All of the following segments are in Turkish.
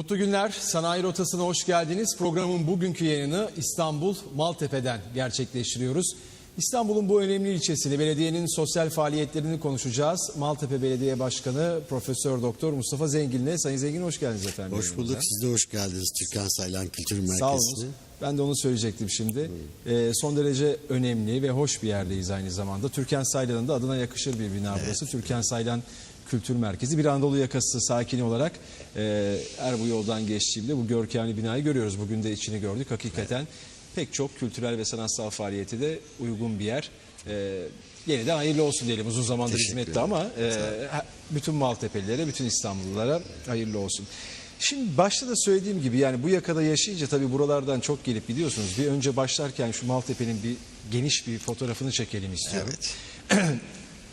Mutlu günler. Sanayi Rotası'na hoş geldiniz. Programın bugünkü yayını İstanbul Maltepe'den gerçekleştiriyoruz. İstanbul'un bu önemli ilçesini, belediyenin sosyal faaliyetlerini konuşacağız. Maltepe Belediye Başkanı Profesör Doktor Mustafa Zengin'le. Sayın Zengin hoş geldiniz efendim. Hoş bulduk. yayınımıza. Siz de hoş geldiniz Türkan Saylan Kültür Merkezi'ne. Sağ olun. Ben de onu söyleyecektim şimdi. Ee, son derece önemli ve hoş bir yerdeyiz aynı zamanda. Türkan Saylan'ın da adına yakışır bir bina burası. Türkan Saylan Kültür Merkezi. Bir Anadolu yakası sakini olarak e, her bu yoldan geçtiğimde bu görkemli binayı görüyoruz. Bugün de içini gördük. Hakikaten pek çok kültürel ve sanatsal faaliyeti de uygun bir yer. E, yeni de hayırlı olsun diyelim. Uzun zamandır Teşekkür hizmette ederim. ama e, bütün Maltepe'lilere, bütün İstanbullulara hayırlı olsun. Şimdi başta da söylediğim gibi yani bu yakada yaşayınca tabii buralardan çok gelip gidiyorsunuz. Bir önce başlarken şu Maltepe'nin bir geniş bir fotoğrafını çekelim istiyorum. Evet.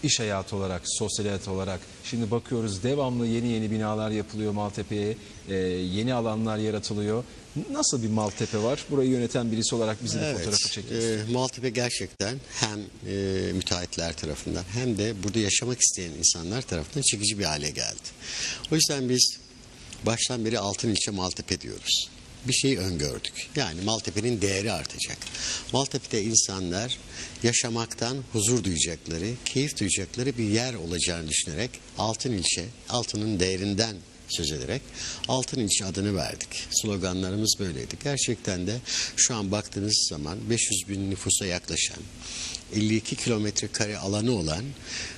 İş hayatı olarak, sosyal hayat olarak şimdi bakıyoruz devamlı yeni yeni binalar yapılıyor Maltepe'ye, e, yeni alanlar yaratılıyor. Nasıl bir Maltepe var? Burayı yöneten birisi olarak bize de fotoğrafı çekin. e, Maltepe gerçekten hem e, müteahhitler tarafından hem de burada yaşamak isteyen insanlar tarafından çekici bir hale geldi. O yüzden biz baştan beri altın ilçe Maltepe diyoruz. Bir şeyi öngördük. Yani Maltepe'nin değeri artacak. Maltepe'de insanlar yaşamaktan huzur duyacakları, keyif duyacakları bir yer olacağını düşünerek altın ilçe, altının değerinden söz ederek Altın İlçe adını verdik. Sloganlarımız böyleydi. Gerçekten de şu an baktığınız zaman 500 bin nüfusa yaklaşan 52 kilometre kare alanı olan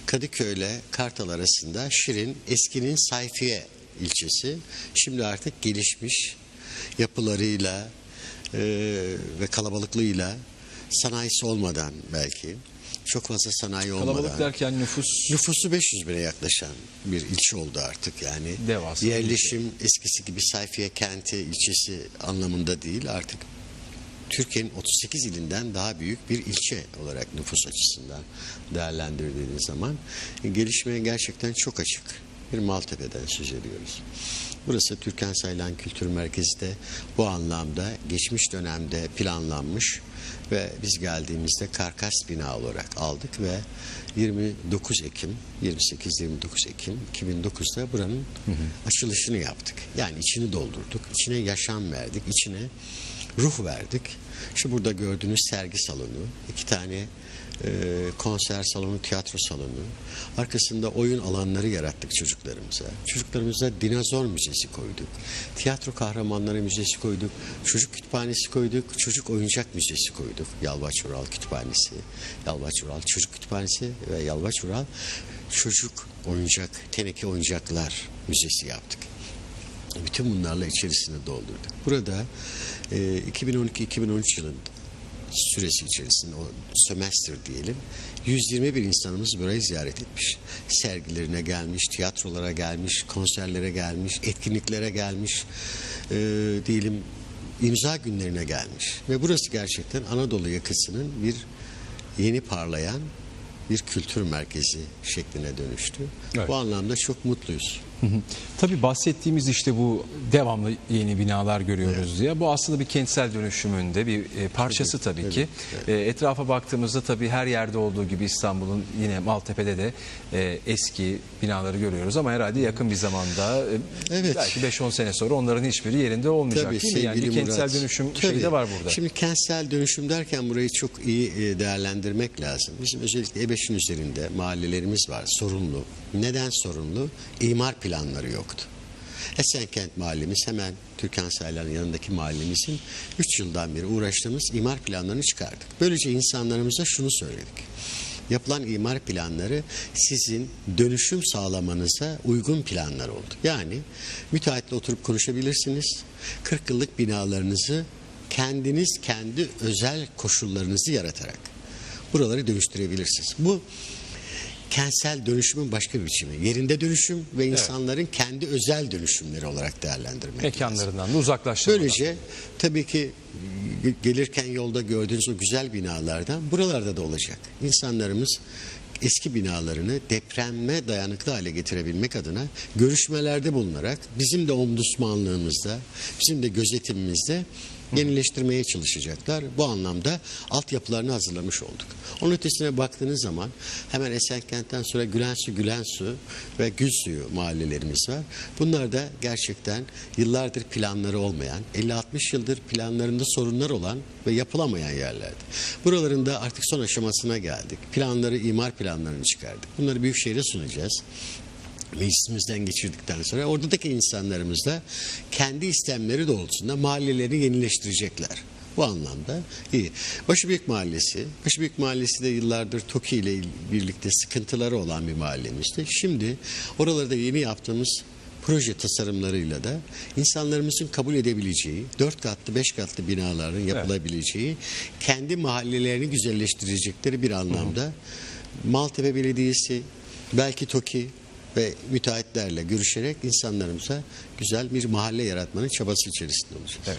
Kadıköy ile Kartal arasında Şirin eskinin Sayfiye ilçesi şimdi artık gelişmiş yapılarıyla e, ve kalabalıklığıyla sanayisi olmadan belki çok fazla sanayi olmadan Kalabalık derken nüfus Nüfusu 500 bine yaklaşan bir ilçe oldu artık yani. Devasa Yerleşim eskisi gibi Sayfiye kenti ilçesi anlamında değil artık Türkiye'nin 38 ilinden daha büyük bir ilçe olarak nüfus açısından değerlendirildiğiniz zaman e, gelişmeye gerçekten çok açık bir Maltepe'den söz ediyoruz. Burası Türkan Saylan Kültür Merkezi de bu anlamda geçmiş dönemde planlanmış ve biz geldiğimizde karkas bina olarak aldık ve 29 Ekim 28-29 Ekim 2009'da buranın açılışını yaptık. Yani içini doldurduk, içine yaşam verdik, içine ruh verdik. Şu burada gördüğünüz sergi salonu, iki tane e, konser salonu, tiyatro salonu. Arkasında oyun alanları yarattık çocuklarımıza. Çocuklarımıza dinozor müzesi koyduk. Tiyatro kahramanları müzesi koyduk. Çocuk kütüphanesi koyduk. Çocuk oyuncak müzesi koyduk. Yalvaç Ural Kütüphanesi, Yalvaç Ural Çocuk Kütüphanesi ve Yalvaç Ural Çocuk Oyuncak, Teneke Oyuncaklar Müzesi yaptık. Bütün bunlarla içerisine doldurduk. Burada e, 2012-2013 yılında süresi içerisinde o sömestr diyelim 121 insanımız burayı ziyaret etmiş. Sergilerine gelmiş, tiyatrolara gelmiş, konserlere gelmiş, etkinliklere gelmiş, e, diyelim imza günlerine gelmiş. Ve burası gerçekten Anadolu yakasının bir yeni parlayan bir kültür merkezi şekline dönüştü. Evet. Bu anlamda çok mutluyuz. Tabii bahsettiğimiz işte bu devamlı yeni binalar görüyoruz diye. Bu aslında bir kentsel dönüşümünde bir e, parçası tabii, ki. E, etrafa baktığımızda tabii her yerde olduğu gibi İstanbul'un yine Maltepe'de de e, eski binaları görüyoruz ama herhalde yakın bir zamanda Evet. belki 5-10 sene sonra onların hiçbiri yerinde olmayacak değil mi? Yani bir kentsel Murat. dönüşüm Tabii. şeyi de var burada. Şimdi kentsel dönüşüm derken burayı çok iyi değerlendirmek lazım. Bizim özellikle E5'in üzerinde mahallelerimiz var sorunlu. Neden sorunlu? İmar planları yoktu. Esenkent mahallemiz hemen Türkan Saylan'ın yanındaki mahallemizin 3 yıldan beri uğraştığımız imar planlarını çıkardık. Böylece insanlarımıza şunu söyledik. Yapılan imar planları sizin dönüşüm sağlamanıza uygun planlar oldu. Yani müteahhitle oturup konuşabilirsiniz. 40 yıllık binalarınızı kendiniz kendi özel koşullarınızı yaratarak buraları dönüştürebilirsiniz. Bu kentsel dönüşümün başka bir biçimi. Yerinde dönüşüm ve insanların kendi özel dönüşümleri olarak değerlendirmek lazım. Mekanlarından da uzaklaştırmadan. Böylece tabii ki e, gelirken yolda gördüğünüz o güzel binalardan buralarda da olacak. İnsanlarımız eski binalarını depreme dayanıklı hale getirebilmek adına görüşmelerde bulunarak bizim de ombudsmanlığımızda, bizim de gözetimimizde Yenileştirmeye çalışacaklar. Bu anlamda altyapılarını hazırlamış olduk. Onun ötesine baktığınız zaman hemen Esenkent'ten sonra Gülensu, Gülensu ve Gülsuyu mahallelerimiz var. Bunlar da gerçekten yıllardır planları olmayan, 50-60 yıldır planlarında sorunlar olan ve yapılamayan yerlerdi. Buraların da artık son aşamasına geldik. Planları, imar planlarını çıkardık. Bunları Büyükşehir'e sunacağız meclisimizden geçirdikten sonra oradaki insanlarımız da kendi istemleri doğrultusunda mahallelerini yenileştirecekler. Bu anlamda iyi. Başıbüyük Mahallesi, Başıbüyük Mahallesi de yıllardır TOKİ ile birlikte sıkıntıları olan bir mahallemizdi. Şimdi oralarda yeni yaptığımız proje tasarımlarıyla da insanlarımızın kabul edebileceği, dört katlı, beş katlı binaların yapılabileceği, kendi mahallelerini güzelleştirecekleri bir anlamda Maltepe Belediyesi, belki TOKİ ve müteahhitlerle görüşerek insanlarımıza güzel bir mahalle yaratmanın çabası içerisinde olacağız. Evet.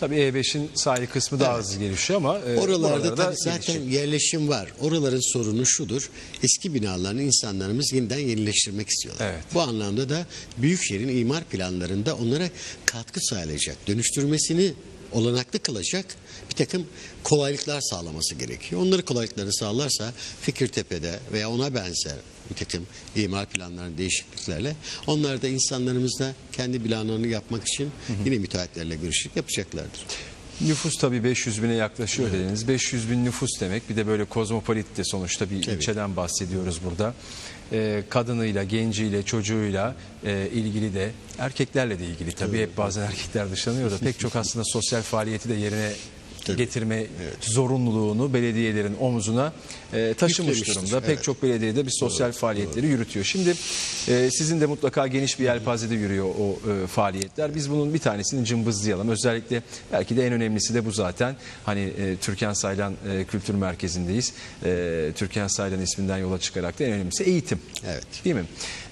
Tabii E5'in sahil kısmı daha hızlı gelişiyor ama e, Oralarda buralarda tabii zaten gelişecek. yerleşim var. Oraların sorunu şudur. Eski binalarını insanlarımız yeniden yenileştirmek istiyorlar. Evet. Bu anlamda da Büyükşehir'in imar planlarında onlara katkı sağlayacak, dönüştürmesini olanaklı kılacak bir takım kolaylıklar sağlaması gerekiyor. Onları kolaylıkları sağlarsa Fikirtepe'de veya ona benzer bir takım imar planlarının değişikliklerle onlar da insanlarımız da kendi planlarını yapmak için yine müteahhitlerle görüşüp yapacaklardır. Nüfus tabii 500 bine yaklaşıyor dediniz. 500 bin nüfus demek bir de böyle kozmopolit de sonuçta bir Tabii. ilçeden bahsediyoruz burada. Ee, kadınıyla, genciyle, çocuğuyla e, ilgili de erkeklerle de ilgili tabii hep bazen erkekler dışlanıyor da pek çok aslında sosyal faaliyeti de yerine Tabii. getirme zorunluluğunu belediyelerin omzuna e, taşımış durumda. Pek evet. çok belediyede bir sosyal faaliyetleri yürütüyor. Şimdi e, sizin de mutlaka geniş bir yelpazede yürüyor o e, faaliyetler. Biz bunun bir tanesini cımbızlayalım. Özellikle belki de en önemlisi de bu zaten. Hani e, Türkan Saylan e, Kültür Merkezi'ndeyiz. E, Türkan Saylan isminden yola çıkarak da en önemlisi eğitim. Evet. Değil mi?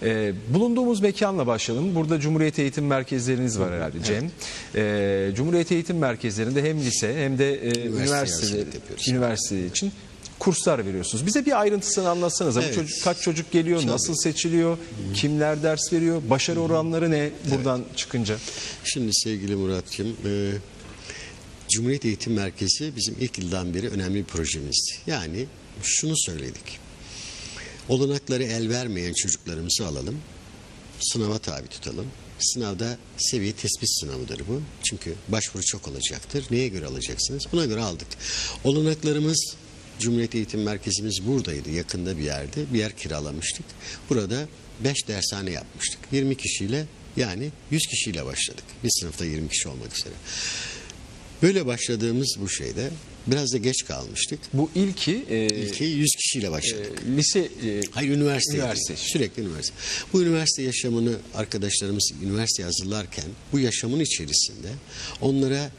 E, bulunduğumuz mekanla başlayalım. Burada Cumhuriyet Eğitim Merkezleriniz var herhalde Cem. E, Cumhuriyet Eğitim Merkezlerinde hem lise hem de e, üniversite, üniversite için kurslar veriyorsunuz. Bize bir ayrıntısını anlatsanıza. Evet. Bu çocuk, kaç çocuk geliyor, nasıl seçiliyor, kimler ders veriyor, başarı oranları ne buradan çıkınca? Şimdi sevgili Murat'cığım, e, Cumhuriyet Eğitim Merkezi bizim ilk yıldan beri önemli bir projemizdi. Yani şunu söyledik. Olanakları el vermeyen çocuklarımızı alalım, sınava tabi tutalım. Sınavda seviye tespit sınavıdır bu. Çünkü başvuru çok olacaktır. Neye göre alacaksınız? Buna göre aldık. Olanaklarımız Cumhuriyet Eğitim Merkezimiz buradaydı. Yakında bir yerde. Bir yer kiralamıştık. Burada 5 dershane yapmıştık. 20 kişiyle yani 100 kişiyle başladık. Bir sınıfta 20 kişi olmak üzere. Böyle başladığımız bu şeyde biraz da geç kalmıştık. Bu ilki e, İlki 100 kişiyle başladık. e, lise e, Hayır üniversite. Üniversite. Sürekli üniversite. Bu üniversite yaşamını arkadaşlarımız üniversite hazırlarken bu yaşamın içerisinde onlara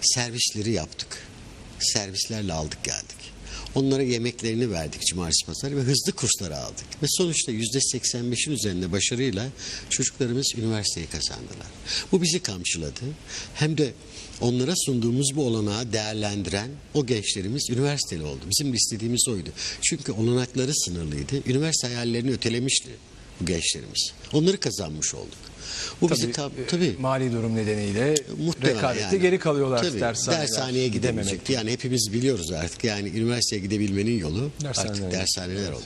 servisleri yaptık. Servislerle aldık geldik. Onlara yemeklerini verdik cumartesi pazarı ve hızlı kursları aldık. Ve sonuçta yüzde 85'in üzerinde başarıyla çocuklarımız üniversiteyi kazandılar. Bu bizi kamçıladı. Hem de onlara sunduğumuz bu olanağı değerlendiren o gençlerimiz üniversiteli oldu. Bizim istediğimiz oydu. Çünkü olanakları sınırlıydı. Üniversite hayallerini ötelemişti bu gençlerimiz. Onları kazanmış olduk. Bu bizi kam- e, tabii mali durum nedeniyle Muhtemelen rekabette yani. geri kalıyorlar Tabii, dershaneler. dershaneye gidemeyecekti. Yani hepimiz biliyoruz artık. Yani üniversiteye gidebilmenin yolu Dershaneler. artık dershaneler oldu.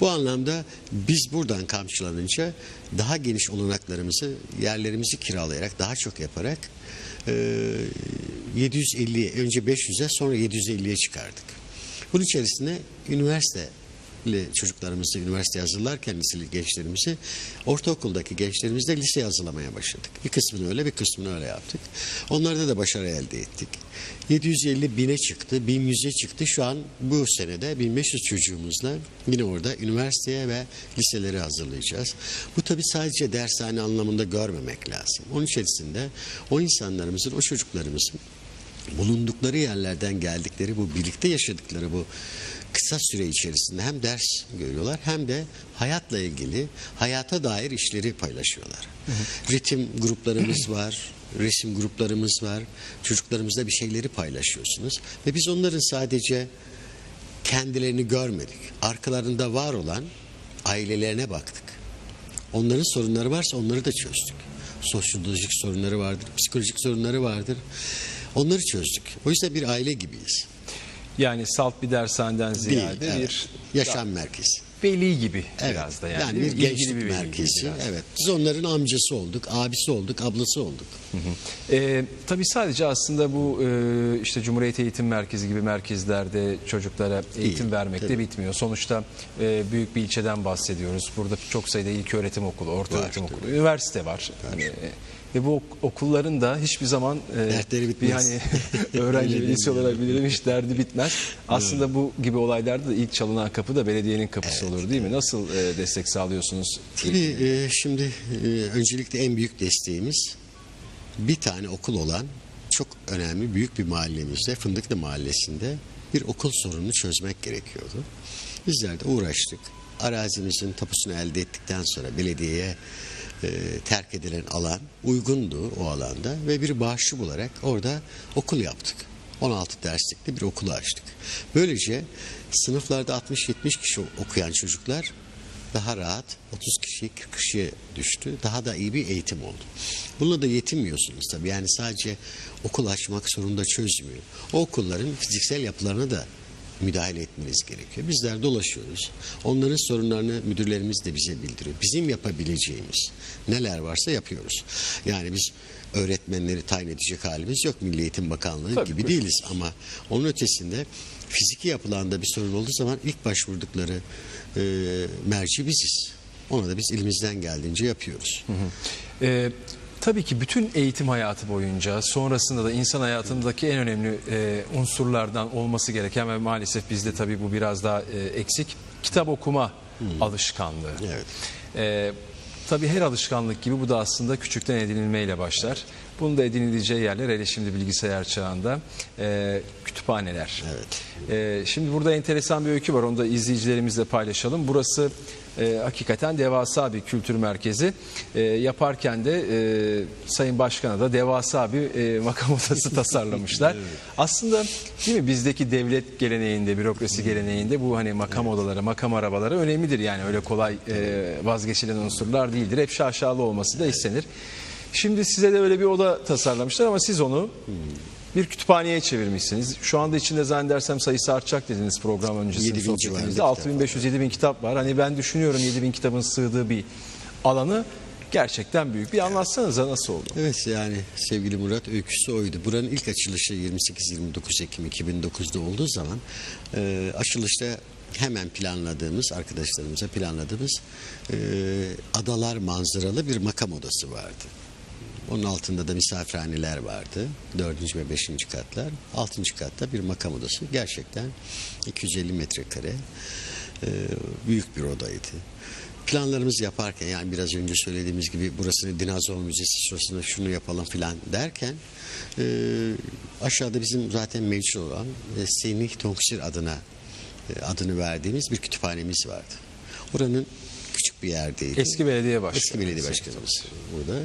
Bu anlamda biz buradan kamçılanınca daha geniş olanaklarımızı, yerlerimizi kiralayarak, daha çok yaparak e, 750'ye, önce 500'e sonra 750'ye çıkardık. Bunun içerisinde üniversite çocuklarımızı üniversiteye hazırlarken liseli gençlerimizi ortaokuldaki gençlerimizle liseye hazırlamaya başladık. Bir kısmını öyle bir kısmını öyle yaptık. Onlarda da başarı elde ettik. 750 bine çıktı, 1100'e çıktı. Şu an bu senede 1500 çocuğumuzla yine orada üniversiteye ve liseleri hazırlayacağız. Bu tabi sadece dershane anlamında görmemek lazım. Onun içerisinde o insanlarımızın, o çocuklarımızın bulundukları yerlerden geldikleri bu birlikte yaşadıkları bu kısa süre içerisinde hem ders görüyorlar hem de hayatla ilgili hayata dair işleri paylaşıyorlar. Ritim gruplarımız var, resim gruplarımız var. Çocuklarımızla bir şeyleri paylaşıyorsunuz ve biz onların sadece kendilerini görmedik. Arkalarında var olan ailelerine baktık. Onların sorunları varsa onları da çözdük. Sosyolojik sorunları vardır, psikolojik sorunları vardır. Onları çözdük. O yüzden bir aile gibiyiz. Yani salt bir dershaneden Değil, ziyade evet. bir yaşam merkezi. veli gibi Evet. biraz da yani. yani, değil bir gençlik gibi merkezi. Evet. Biz onların amcası olduk, abisi olduk, ablası olduk. Ee, tabii sadece aslında bu e, işte Cumhuriyet Eğitim Merkezi gibi merkezlerde çocuklara eğitim Değil, vermekte tabii. bitmiyor. Sonuçta e, büyük bir ilçeden bahsediyoruz. Burada çok sayıda ilk öğretim okulu, orta Var, öğretim okulu, üniversite var. Hani, e, ve bu ok- okulların da hiçbir zaman e, Dertleri bitmez. hani öğrenci değil olarak bilirim hiç derdi bitmez. Aslında bu gibi olaylarda da ilk çalınan kapı da belediyenin kapısı olur değil mi? Nasıl e, destek sağlıyorsunuz? Tabii e, şimdi e, öncelikle en büyük desteğimiz bir tane okul olan çok önemli büyük bir mahallemizde Fındıklı Mahallesi'nde bir okul sorununu çözmek gerekiyordu. Bizler de uğraştık. Arazimizin tapusunu elde ettikten sonra belediyeye e, terk edilen alan uygundu o alanda ve bir bağışçı bularak orada okul yaptık. 16 derslikli bir okulu açtık. Böylece sınıflarda 60-70 kişi okuyan çocuklar daha rahat 30 kişi 40 kişiye düştü. Daha da iyi bir eğitim oldu. Bununla da yetinmiyorsunuz tabii. Yani sadece okul açmak zorunda çözmüyor. O okulların fiziksel yapılarına da müdahale etmeniz gerekiyor. Bizler dolaşıyoruz. Onların sorunlarını müdürlerimiz de bize bildiriyor. Bizim yapabileceğimiz neler varsa yapıyoruz. Yani biz öğretmenleri tayin edecek halimiz yok. Milli Eğitim Bakanlığı Tabii, gibi buyurun. değiliz ama onun ötesinde fiziki yapılarında bir sorun olduğu zaman ilk başvurdukları e, merci biziz. Ona da biz elimizden geldiğince yapıyoruz. Ee, tabii ki bütün eğitim hayatı boyunca sonrasında da insan hayatındaki en önemli e, unsurlardan olması gereken ve maalesef bizde tabii bu biraz daha e, eksik kitap okuma alışkanlığı. Evet. Ee, tabii her alışkanlık gibi bu da aslında küçükten edinilmeyle başlar. Bunun da edinileceği yerler hele şimdi bilgisayar çağında e, kütüphaneler. Evet. Ee, şimdi burada enteresan bir öykü var. Onu da izleyicilerimizle paylaşalım. Burası e, hakikaten devasa bir kültür merkezi. E, yaparken de e, Sayın Başkan'a da devasa bir e, makam odası tasarlamışlar. Aslında değil mi bizdeki devlet geleneğinde, bürokrasi geleneğinde bu hani makam odaları, makam arabaları önemlidir. Yani öyle kolay e, vazgeçilen unsurlar değildir. Hep şaşalı olması da istenir. Şimdi size de öyle bir oda tasarlamışlar ama siz onu bir kütüphaneye çevirmişsiniz. Şu anda içinde zannedersem sayısı artacak dediniz program öncesinde 7000 sohbetimizde. civarında kitap 6500-7000 kitap var. Hani ben düşünüyorum 7000 kitabın sığdığı bir alanı gerçekten büyük. Bir anlatsanıza nasıl oldu? Evet yani sevgili Murat öyküsü oydu. Buranın ilk açılışı 28-29 Ekim 2009'da olduğu zaman e, açılışta hemen planladığımız arkadaşlarımıza planladığımız e, adalar manzaralı bir makam odası vardı. Onun altında da misafirhaneler vardı. Dördüncü ve beşinci katlar. Altıncı katta bir makam odası. Gerçekten 250 metrekare e, büyük bir odaydı. Planlarımızı yaparken yani biraz önce söylediğimiz gibi burasını dinozor müzesi, şurasını şunu yapalım filan derken e, aşağıda bizim zaten mevcut olan e, Semih Tonksir adına e, adını verdiğimiz bir kütüphanemiz vardı. Oranın bir yerdeydi. Eski belediye başkanı. Eski belediye başkanımız burada.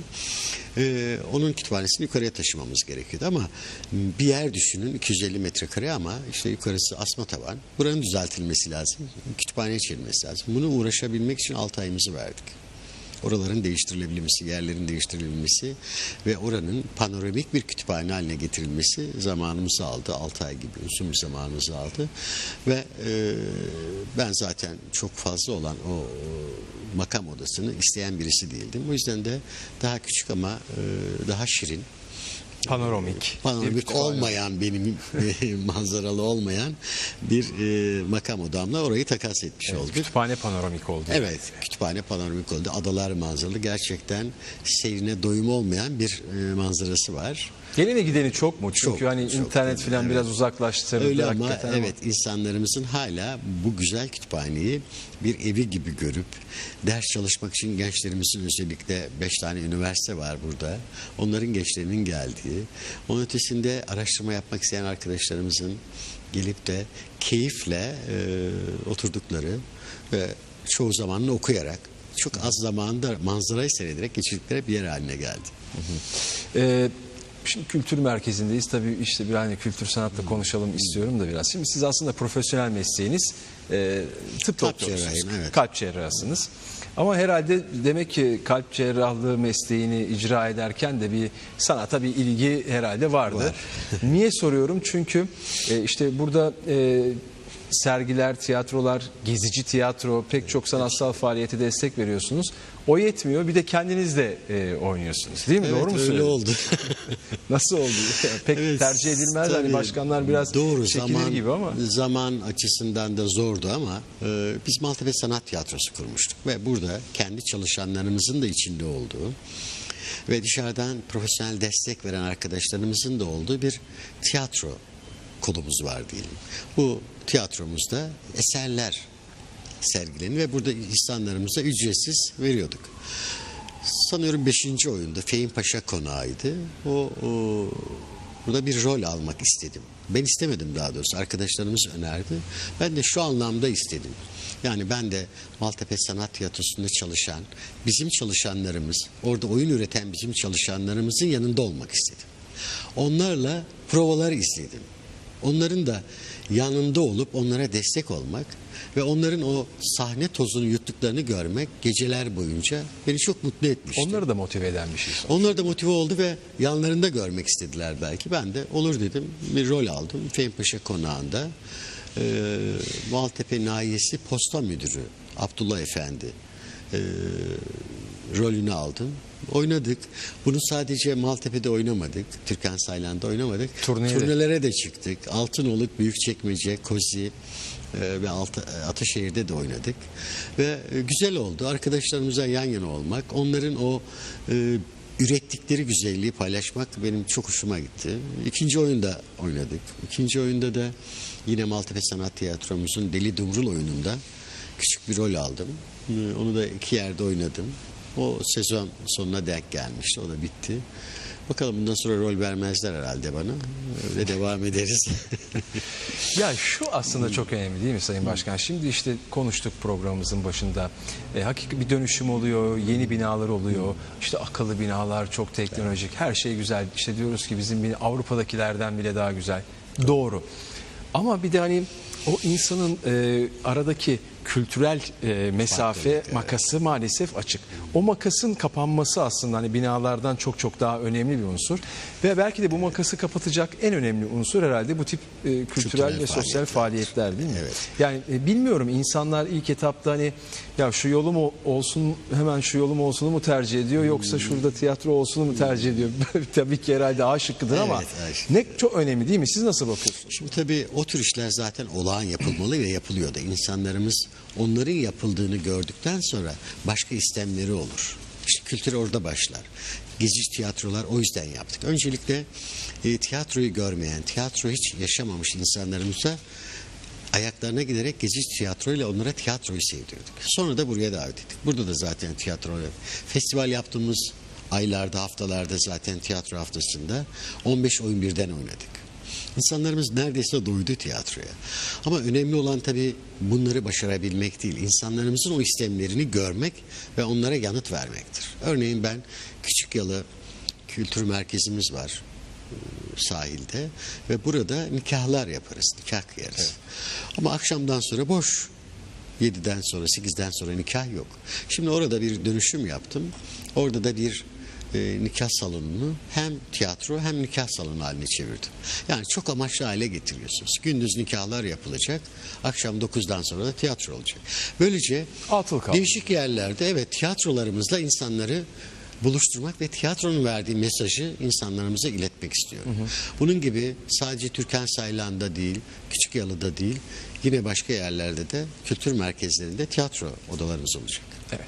Ee, onun kütüphanesini yukarıya taşımamız gerekiyordu ama bir yer düşünün 250 metrekare ama işte yukarısı asma tavan. Buranın düzeltilmesi lazım. Kütüphaneye çevirmesi lazım. Bunu uğraşabilmek için 6 ayımızı verdik. Oraların değiştirilebilmesi, yerlerin değiştirilebilmesi ve oranın panoramik bir kütüphane haline getirilmesi zamanımızı aldı. 6 ay gibi uzun bir zamanımızı aldı. Ve e, ben zaten çok fazla olan o o makam odasını isteyen birisi değildim. O yüzden de daha küçük ama e, daha şirin, Panoramik. bir panoramik olmayan benim e, manzaralı olmayan bir e, makam odamla orayı takas etmiş Evet, olduk. kütüphane panoramik oldu. Evet, kütüphane panoramik oldu. Adalar manzaralı. Gerçekten seyrine doyum olmayan bir e, manzarası var. Geleni gideni çok mu? Çünkü Çok, hani çok internet falan evet. biraz uzaklaştırdı. Öyle ama evet insanlarımızın hala bu güzel kütüphaneyi bir evi gibi görüp ders çalışmak için gençlerimizin özellikle beş tane üniversite var burada. Onların gençlerinin geldiği. Onun ötesinde araştırma yapmak isteyen arkadaşlarımızın gelip de keyifle e, oturdukları ve çoğu zamanını okuyarak çok az zamanda manzarayı seyrederek geçirdikleri bir yer haline geldi. Ee, Şimdi kültür merkezindeyiz. Tabii işte bir hani kültür sanatla konuşalım istiyorum da biraz. Şimdi siz aslında profesyonel mesleğiniz e, tıp Kalp cerrahıyım, evet. Kalp cerrahısınız. Ama herhalde demek ki kalp cerrahlığı mesleğini icra ederken de bir sanata bir ilgi herhalde vardı. Niye soruyorum? Çünkü e, işte burada e, sergiler, tiyatrolar, gezici tiyatro, pek çok sanatsal faaliyete destek veriyorsunuz. O yetmiyor. Bir de kendiniz de e, oynuyorsunuz. Değil mi? Evet Doğru mu öyle oldu. Nasıl oldu? Pek Evet, tercih edilmez. Hani tabii. başkanlar biraz Doğru, çekilir zaman, gibi ama. Zaman açısından da zordu ama e, biz Maltepe Sanat Tiyatrosu kurmuştuk. Ve burada kendi çalışanlarımızın da içinde olduğu ve dışarıdan profesyonel destek veren arkadaşlarımızın da olduğu bir tiyatro kolumuz var diyelim. Bu tiyatromuzda eserler sergileniyor ve burada insanlarımıza ücretsiz veriyorduk. Sanıyorum 5. oyunda Fehim Paşa konağıydı. O, o burada bir rol almak istedim. Ben istemedim daha doğrusu. Arkadaşlarımız önerdi. Ben de şu anlamda istedim. Yani ben de Maltepe Sanat Tiyatrosu'nda çalışan, bizim çalışanlarımız, orada oyun üreten bizim çalışanlarımızın yanında olmak istedim. Onlarla provaları izledim. Onların da yanında olup onlara destek olmak ve onların o sahne tozunu yuttuklarını görmek geceler boyunca beni çok mutlu etmişti. Onları da motive eden bir şey. Onlar da motive oldu ve yanlarında görmek istediler belki. Ben de olur dedim bir rol aldım. Fehmi Paşa Konağı'nda e, Maltepe Nahiyesi Posta Müdürü Abdullah Efendi e, rolünü aldım. Oynadık. Bunu sadece Maltepe'de oynamadık. Türkan Saylan'da oynamadık. Turneye. Turnelere de çıktık. Altınoluk, Büyükçekmece, Kozi ve Altı, Ataşehir'de de oynadık. Ve e, güzel oldu. Arkadaşlarımıza yan yana olmak, onların o e, ürettikleri güzelliği paylaşmak benim çok hoşuma gitti. İkinci oyunda oynadık. İkinci oyunda da yine Maltepe Sanat Tiyatromuzun Deli Dumrul oyununda küçük bir rol aldım. E, Onu da iki yerde oynadım. O sezon sonuna denk gelmişti. O da bitti. Bakalım bundan sonra rol vermezler herhalde bana. Öyle devam ederiz. Ya şu aslında çok önemli değil mi Sayın Başkan? Şimdi işte konuştuk programımızın başında. E, hakiki bir dönüşüm oluyor, yeni binalar oluyor. İşte akıllı binalar, çok teknolojik, her şey güzel. İşte diyoruz ki bizim Avrupa'dakilerden bile daha güzel. Doğru. Ama bir de hani o insanın e, aradaki kültürel e, mesafe evet. makası maalesef açık. O makasın kapanması aslında hani binalardan çok çok daha önemli bir unsur. Ve belki de bu makası kapatacak en önemli unsur herhalde bu tip e, kültürel, Kültürel ve sosyal faaliyetler. değil mi? Evet. Yani e, bilmiyorum insanlar ilk etapta hani ya şu yolum olsun hemen şu yolum olsunu mu tercih ediyor yoksa şurada tiyatro olsunu mu tercih ediyor? Tabii ki herhalde A şıkkıdır ama Evet, A şıkkı. ne çok önemli değil mi? Siz nasıl bakıyorsunuz? Şimdi tabii o tür işler zaten olağan yapılmalı ve yapılıyor da. İnsanlarımız onların yapıldığını gördükten sonra başka istemleri olur. İşte kültür orada başlar. Gezici tiyatrolar o yüzden yaptık. Öncelikle e, tiyatroyu görmeyen, tiyatro hiç yaşamamış insanlarımıza ayaklarına giderek gezici tiyatroyla onlara tiyatroyu sevdirdik. Sonra da buraya davet ettik. Burada da zaten tiyatro festival yaptığımız aylarda, haftalarda zaten tiyatro haftasında 15 oyun birden oynadık. İnsanlarımız neredeyse doydu tiyatroya. Ama önemli olan tabii bunları başarabilmek değil. İnsanlarımızın o istemlerini görmek ve onlara yanıt vermektir. Örneğin ben Küçük Yalı Kültür Merkezimiz var e, sahilde ve burada nikahlar yaparız, nikah kıyarız. Ama akşamdan sonra boş. 7'den sonra 8'den sonra nikah yok. Şimdi orada bir dönüşüm yaptım. Orada da bir e, nikah salonunu hem tiyatro hem nikah salonu haline çevirdim. Yani çok amaçlı hale getiriyorsunuz. Gündüz nikahlar yapılacak. Akşam 9'dan sonra da tiyatro olacak. Böylece Atıl kaldı. değişik yerlerde evet tiyatrolarımızla insanları buluşturmak ve tiyatronun verdiği mesajı insanlarımıza iletmek istiyorum. Bunun gibi sadece Türkan Saylan'da değil, Küçük Yalı'da değil, yine başka yerlerde de kültür merkezlerinde tiyatro odalarımız olacak. Evet.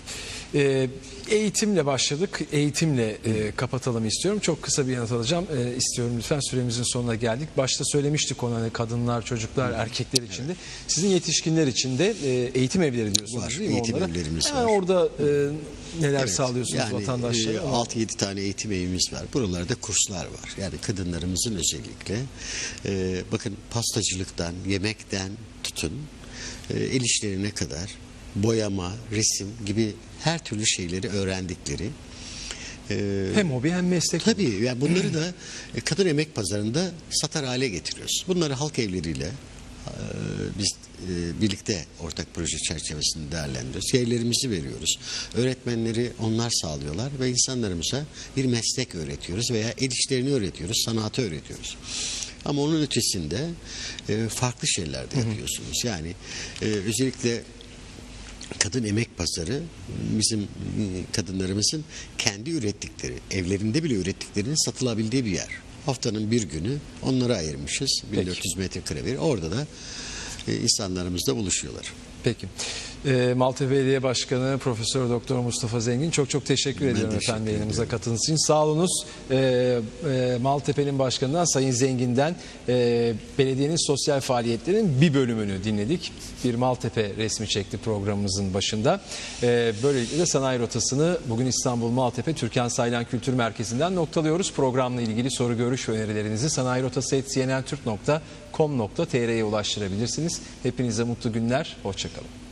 Ee, eğitimle başladık. Eğitimle e, kapatalım istiyorum. Çok kısa bir yanıt alacağım. E, istiyorum lütfen süremizin sonuna geldik. Başta söylemiştik onu hani kadınlar, çocuklar, erkekler için de. Sizin yetişkinler için de e, eğitim evleri diyorsunuz Var, değil mi eğitim onlara? evlerimiz Hemen var. orada e, neler sağlıyorsunuz yani, vatandaşlara? e, 6-7 tane eğitim evimiz var. Buralarda kurslar var. Yani kadınlarımızın özellikle e, bakın pastacılıktan, yemekten tutun e, el işlerine kadar boyama, resim gibi her türlü şeyleri öğrendikleri e, Hem hobi hem meslek. Tabii yani bunları da e, kadın emek pazarında satar hale getiriyoruz. Bunları halk evleriyle e, biz e, birlikte ortak proje çerçevesinde değerlendiriyoruz. Yerlerimizi veriyoruz. Öğretmenleri onlar sağlıyorlar ve insanlarımıza bir meslek öğretiyoruz veya el işlerini öğretiyoruz, sanatı öğretiyoruz. Ama onun ötesinde e, farklı şeyler de yapıyorsunuz. Yani e, özellikle kadın emek pazarı bizim kadınlarımızın kendi ürettikleri, evlerinde bile ürettiklerinin satılabildiği bir yer. Haftanın bir günü onlara ayırmışız. 1400 metrekare bir. Orada da e, insanlarımız da buluşuyorlar. Peki. Ee, Maltepe Belediye Başkanı Profesör Doktor Mustafa Zengin çok çok teşekkür ediyorum teşekkür efendim yayınımıza katıldığınız için. Sağ olunuz. Ee, e, Maltepe'nin başkanından Sayın Zengin'den e, belediyenin sosyal faaliyetlerinin bir bölümünü dinledik. Bir Maltepe resmi çekti programımızın başında. Ee, böylelikle de sanayi rotasını bugün İstanbul Maltepe Türkan Saylan Kültür Merkezi'nden noktalıyoruz. Programla ilgili soru görüş ve önerilerinizi sanayirotası.cnntürk.com.tr'ye ulaştırabilirsiniz. Hepinize mutlu günler. Hoşçakalın.